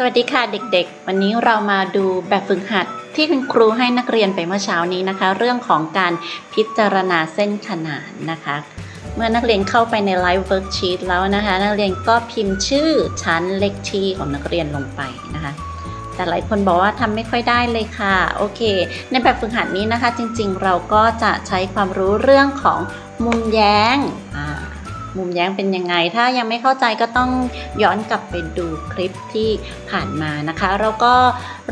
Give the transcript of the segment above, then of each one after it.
สวัสดีค่ะเด็กๆ วันนี้เรามาดูแบบฝึกหัดที่คุณครูให้นักเรียนไปเมื่อเช้านี้นะคะ เรื่องของการพิจารณาเส้นขนานนะคะ เมื่อนักเรียนเข้าไปในไลฟ์เวิร์กชีตแล้วนะคะ นักเรียนก็พิมพ์ชื่อชั้นเลขที่ของนักเรียนลงไปนะคะ แต่หลายคนบอกว่าทำไม่ค่อยได้เลยค่ะ โอเค ในแบบฝึกหัดนี้นะคะ จริงๆ เราก็จะใช้ความรู้เรื่องของมุมแย้งอ่า มุมแย้งเป็นยังไง ถ้ายังไม่เข้าใจก็ต้องย้อนกลับไปดูคลิปที่ผ่านมานะคะ แล้วก็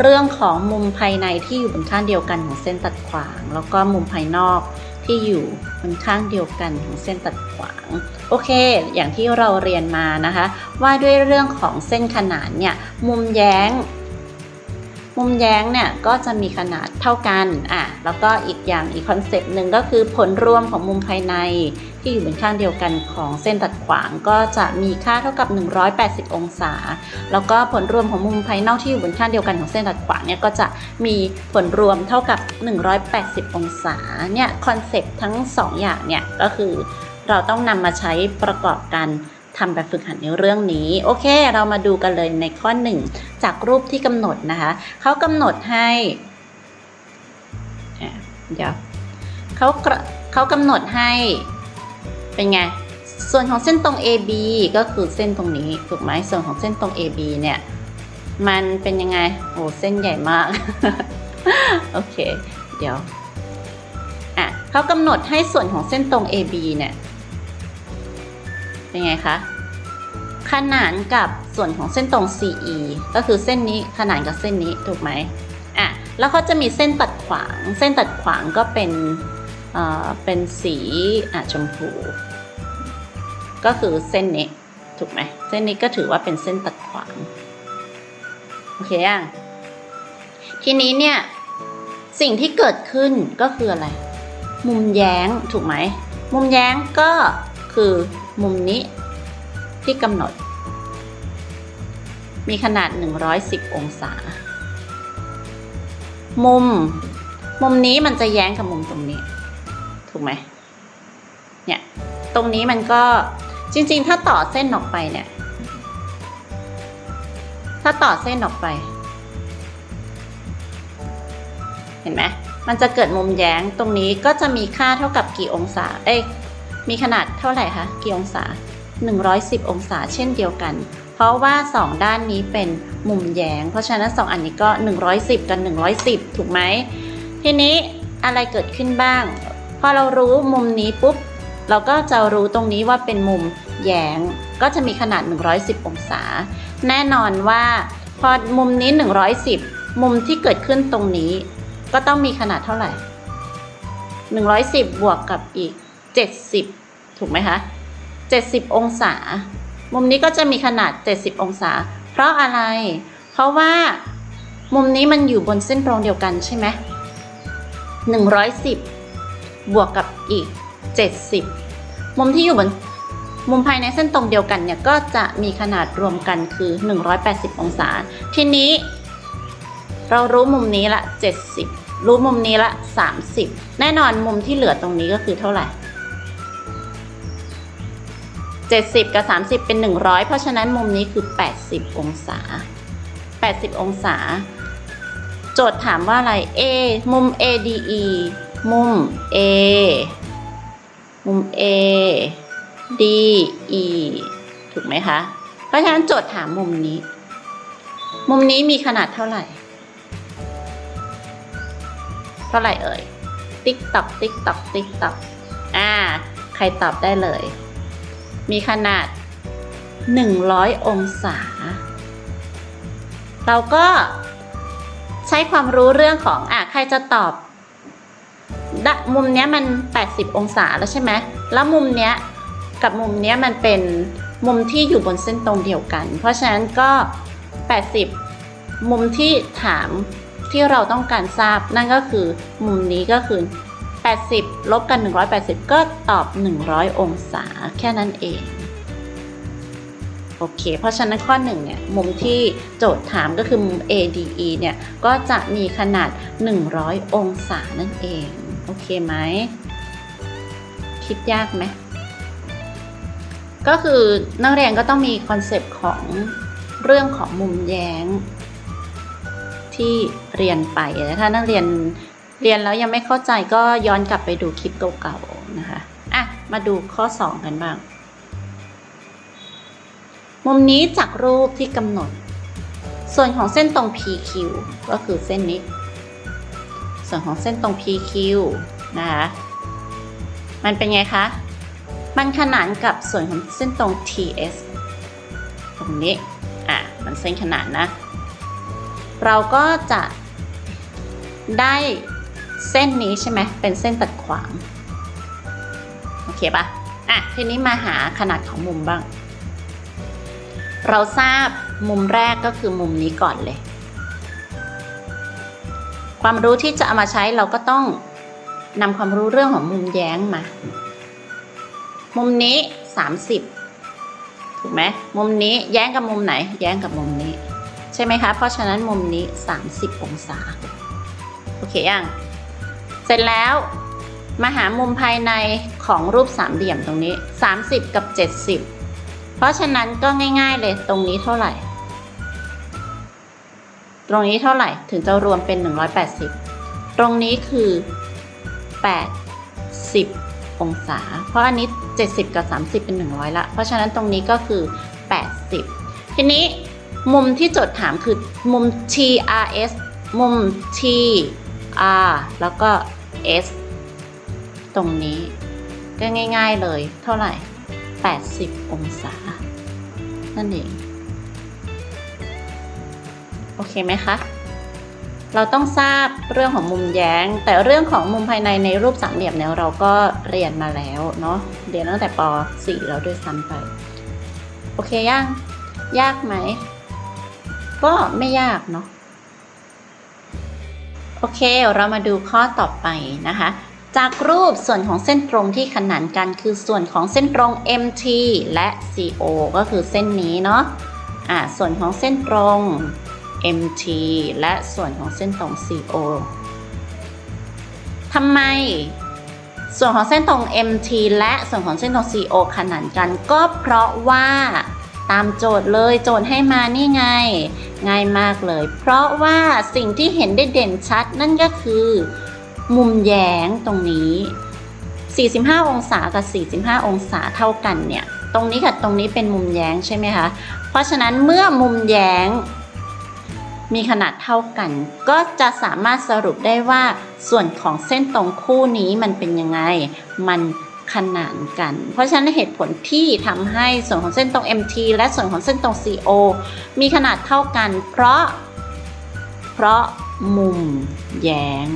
เรื่องของมุมภายในที่อยู่บนข้างเดียวกันของเส้นตัดขวาง แล้วก็มุมภายนอกที่อยู่บนข้างเดียวกันของเส้นตัดขวาง โอเค อย่างที่เราเรียนมานะคะ ว่าด้วยเรื่องของเส้นขนานเนี่ยมุมแย้ง มุมแย้งเนี่ยก็จะมีขนาดเท่ากันอะแล้วก็อีกอย่างอีกคอนเซปต์หนึ่งก็คือผลรวมของมุมภายใน ที่อยู่บนข้างเดียวกันของเส้นตัดขวางก็จะมีค่าเท่ากับ 180 องศา แล้วก็ผลรวมของมุมภายนอกที่อยู่บนข้างเดียวกันของเส้นตัดขวางเนี่ยก็จะมีผลรวมเท่ากับ 180 องศาเนี่ยคอนเซปต์ทั้งสองอย่างเนี่ยก็คือเราต้องนำมาใช้ประกอบกัน ทำแบบฝึกหัดในเรื่องนี้ โอเค เรามาดูกันเลยในข้อ 1 จากรูปที่กำหนดนะคะเขากำหนดให้เดี๋ยวเขาเขากำหนดให้เป็นไง ส่วนของเส้นตรง AB ก็คือเส้นตรงนี้ถูกไหมส่วนของเส้นตรง AB เนี่ย มันเป็นยังไงโอ้เส้นใหญ่มาก โอเค เดี๋ยวอะเขากำหนดให้ส่วนของเส้นตรง AB เนี่ย เป็นไงคะขนานกับส่วนของเส้นตรง CE ก็คือเส้นนี้ขนานกับเส้นนี้ถูกไหมอะแล้วเขาจะมีเส้นตัดขวาง เส้นตัดขวางก็เป็นเอ่อเป็นสีอะชมพู ก็คือเส้นนี้ถูกไหมเส้นนี้ก็ถือว่าเป็นเส้นตัดขวางโอเคยังทีนี้เนี่ยสิ่งที่เกิดขึ้นก็คืออะไร มุมแย้งถูกไหมมุมแย้งก็คือ มุมนี้ที่กำหนด มีขนาด 110 องศา มุม มุมนี้มันจะแย้งกับมุมตรงนี้ ถูกไหมเนี่ย ตรงนี้มันก็จริงๆ ถ้าต่อเส้นออกไปเนี่ย ถ้าต่อเส้นออกไป เห็นไหมมันจะเกิดมุมแย้งตรงนี้ก็จะมีค่าเท่ากับกี่องศา เอ้ย มีขนาดเท่าไหร่คะกี่องศา 110 องศาเช่นเดียวกัน เพราะว่า 2 ด้านนี้เป็นมุมแยง เพราะฉะนั้น 2 อันนี้ก็ 110 กับ110 ถูกไหม ทีนี้อะไรเกิดขึ้นบ้าง พอเรารู้มุมนี้ปุ๊บ เราก็จะรู้ตรงนี้ว่าเป็นมุมแยง ก็จะมีขนาด 110 องศา แน่นอนว่า พอมุมนี้ 110 มุมที่เกิดขึ้นตรงนี้ ก็ต้องมีขนาดเท่าไหร่ 110 บวกกับอีก 70 ถูกไหมคะ 70 องศา มุมนี้ก็จะมีขนาด 70 องศา เพราะอะไร เพราะว่ามุมนี้มันอยู่บนเส้นตรงเดียวกันใช่ไหม110 บวกกับอีก 70 มุมที่อยู่บนมุมภายในเส้นตรงเดียวกันเนี่ยก็จะมีขนาดรวมกันคือ 180 องศา ทีนี้ เรารู้มุมนี้ละ 70 รู้มุมนี้ละ 30 แน่นอนมุมที่เหลือตรงนี้ก็คือเท่าไหร่ 70 กับ 30 เป็น 100 เพราะฉะนั้นมุมนี้คือ 80 องศา 80 องศา โจทย์ถามว่าอะไร A มุม ADE มุม A มุม A DE ถูกไหมคะ เพราะฉะนั้นโจทย์ถามมุมนี้ มุมนี้มีขนาดเท่าไหร่ เท่าไหร่เอ่ย ติ๊กตอกติ๊กตอกติ๊กตอกอ่า ใครตอบได้เลย มีขนาด 100 องศา เราก็ใช้ความรู้เรื่องของอะใครจะตอบดะมุมเนี้ยมัน 80 องศาแล้วใช่ไหมแล้วมุมเนี้ยกับมุมเนี้ยมันเป็นมุมที่อยู่บนเส้นตรงเดียวกัน เพราะฉะนั้นก็ 80 มุมที่ถามที่เราต้องการทราบนั่นก็คือมุมนี้ก็คือ 80 ลบกัน 180 ก็ตอบ 100 องศาแค่นั้นเอง โอเค เพราะฉะนั้นข้อหนึ่งเนี่ย มุมที่โจทย์ถามก็คือมุม ADE เนี่ย ก็จะมีขนาด 100 องศานั่นเอง โอเคไหม คิดยากไหม ก็คือนักเรียนก็ต้องมีคอนเซปต์ของเรื่องของมุมแย้งที่เรียนไป ถ้านักเรียน เรียนแล้วยังไม่เข้าใจก็ย้อนกลับไปดูคลิปเก่าๆนะคะอะมาดูข้อ 2 กันบ้าง มุมนี้จากรูปที่กำหนด ส่วนของเส้นตรง PQ ก็คือเส้นนี้ ส่วนของเส้นตรง PQ นะคะมันเป็นไงคะ มันขนานกับส่วนของเส้นตรง TS ตรงนี้ อะ มันเส้นขนานนะ เราก็จะได้ เส้นนี้ใช่ไหมเป็นเส้นตัดขวาง โอเคปะอะ ทีนี้มาหาขนาดของมุมบ้าง เราทราบมุมแรกก็คือมุมนี้ก่อนเลย ความรู้ที่จะเอามาใช้เราก็ต้องนำความรู้เรื่องของมุมแย้งมา มุมนี้ 30 ถูกไหมมุมนี้แย้งกับมุมไหน แย้งกับมุมนี้ ใช่ไหมคะ เพราะฉะนั้นมุมนี้ 30 องศา โอเคยัง เสร็จแล้วมาหามุมภายในของรูปสามเหลี่ยมตรงนี้ 30 กับ 70 เพราะฉะนั้นก็ง่าย ๆเลยตรงนี้เท่าไหร่ ตรงนี้เท่าไหร่ถึงจะรวมเป็น 180 ตรงนี้คือ 80 องศา เพราะอันนี้ 70 กับ 30 เป็น 100 ละ เพราะฉะนั้นตรงนี้ก็คือ 80 ทีนี้มุมที่โจทย์ถามคือมุม TRS มุม t R แล้วก็ S ตรงนี้ ก็ง่าย ๆเลยเท่าไหร่ 80 องศา นั่นเอง โอเคไหมคะ เราต้องทราบเรื่องของมุมแย้ง แต่เรื่องของมุมภายในในรูปสามเหลี่ยมเนี่ยเราก็เรียนมาแล้วเนาะ เรียนตั้งแต่ป .4 แล้วด้วยซ้ำไป โอเคยัง ยากไหม ก็ไม่ยากเนาะ เค เรามาดูข้อต่อไปนะคะ จากรูปส่วนของเส้นตรงที่ขนานกันคือส่วนของเส้นตรง MT และ CO ก็คือเส้นนี้เนาะอ่าส่วนของเส้นตรง MT และส่วนของเส้นตรง CO ทำไมส่วนของเส้นตรง MT และส่วนของเส้นตรง CO ขนานกัน ก็เพราะว่าตามโจทย์เลยโจทย์ให้มานี่ไง ง่ายมากเลย เพราะว่าสิ่งที่เห็นได้เด่นชัดนั่นก็คือ มุมแย้งตรงนี้ 45 องศากับ 45 องศาเท่ากันเนี่ย ตรงนี้กับตรงนี้เป็นมุมแย้งใช่ไหมคะ เพราะฉะนั้นเมื่อมุมแย้งมีขนาดเท่ากัน ก็จะสามารถสรุปได้ว่าส่วนของเส้นตรงคู่นี้มันเป็นยังไง มัน ขนานกัน เพราะฉะนั้นเหตุผลที่ทำให้ส่วนของเส้นตรง MT และส่วนของเส้นตรง CO มีขนาดเท่ากัน เพราะ เพราะมุมแย้ง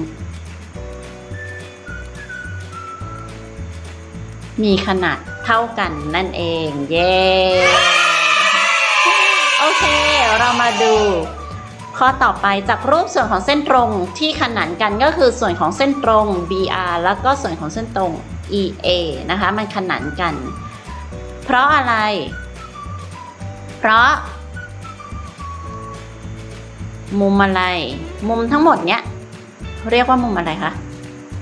มีขนาดเท่ากันนั่นเอง เย้ โอเค เรามาดูข้อต่อไปจากรูปส่วนของเส้นตรงที่ขนานกันก็คือส่วนของเส้นตรง BR แล้วก็ส่วนของเส้นตรง EA นะคะ มันขนานกัน เพราะอะไร เพราะ มุมอะไร มุมทั้งหมดเนี้ย เรียกว่ามุมอะไรคะ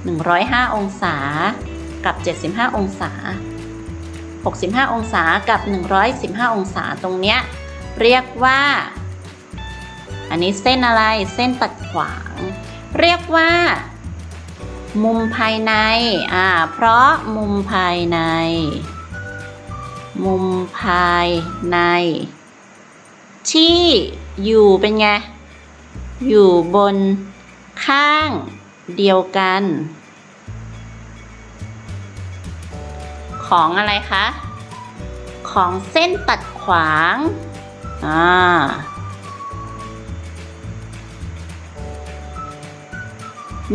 105 องศา กับ 75 องศา 65 องศา กับ 115 องศา ตรงเนี้ย เรียกว่า อันนี้เส้นอะไร เส้นตัดขวาง เรียกว่า มุมภายใน อ่า เพราะมุมภายใน มุมภายใน ที่อยู่เป็นไง อยู่บนข้างเดียวกัน ของอะไรคะ ของเส้นตัดขวาง อ่า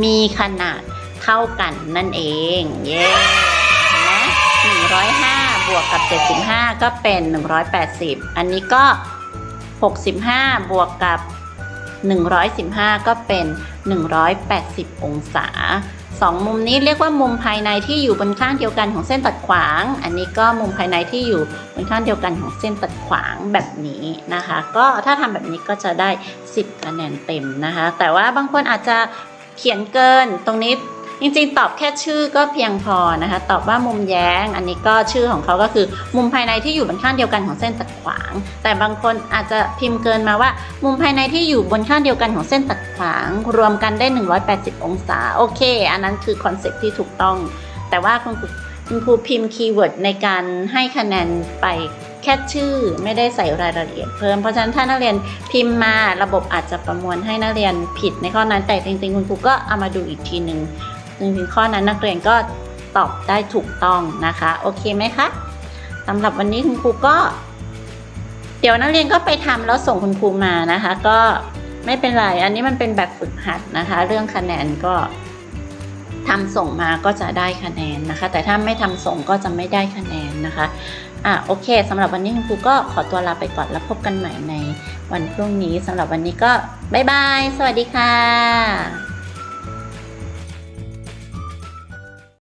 มีขนาด เท่ากันนั่นเอง เย้นะ105 บวกกับ 75 ก็เป็น 180 อันนี้ก็ 65 บวกกับ 115 ก็เป็น 180 องศาสองมุมนี้เรียกว่ามุมภายในที่อยู่บนข้างเดียวกันของเส้นตัดขวาง อันนี้ก็มุมภายในที่อยู่บนข้างเดียวกันของเส้นตัดขวางแบบนี้นะคะ ก็ถ้าทำแบบนี้ก็จะได้ 10คะแนนเต็มนะคะ แต่ว่าบางคนอาจจะเขียนเกินตรงนี้ จริงๆ ตอบแค่ชื่อก็เพียงพอนะคะ ตอบว่ามุมแย้ง อันนี้ก็ชื่อของเขาก็คือมุมภายในที่อยู่บนข้างเดียวกันของเส้นตัดขวาง แต่บางคนอาจจะพิมพ์เกินมาว่า มุมภายในที่อยู่บนข้างเดียวกันของเส้นตัดขวาง รวมกันได้ 180 องศา โอเค อันนั้นคือคอนเซ็ปต์ที่ถูกต้อง แต่ว่าคุณครูคุณครูพิมพ์คีย์เวิร์ดในการให้คะแนนไปแค่ชื่อไม่ได้ใส่รายละเอียดเพิ่ม เพราะฉะนั้นถ้านักเรียนพิมพ์มาระบบอาจจะประมวลให้นักเรียนผิดในข้อนั้นแต่จริงๆ คุณครูก็เอามาดูอีกทีหนึ่ง จริงข้อนั้นนักเรียนก็ตอบได้ถูกต้องนะคะ โอเคไหมคะสำหรับวันนี้คุณครูก็ เดี๋ยวนักเรียนก็ไปทำแล้วส่งคุณครูมานะคะ ก็ไม่เป็นไร อันนี้มันเป็นแบบฝึกหัดนะคะ เรื่องคะแนนก็ทำส่งมาก็จะได้คะแนนนะคะ แต่ถ้าไม่ทำส่งก็จะไม่ได้คะแนนนะคะอะโอเคสำหรับวันนี้คุณครูก็ขอตัวลาไปก่อนแล้วพบกันใหม่ในวันพรุ่งนี้สำหรับวันนี้ก็บ๊ายบาย สวัสดีค่ะ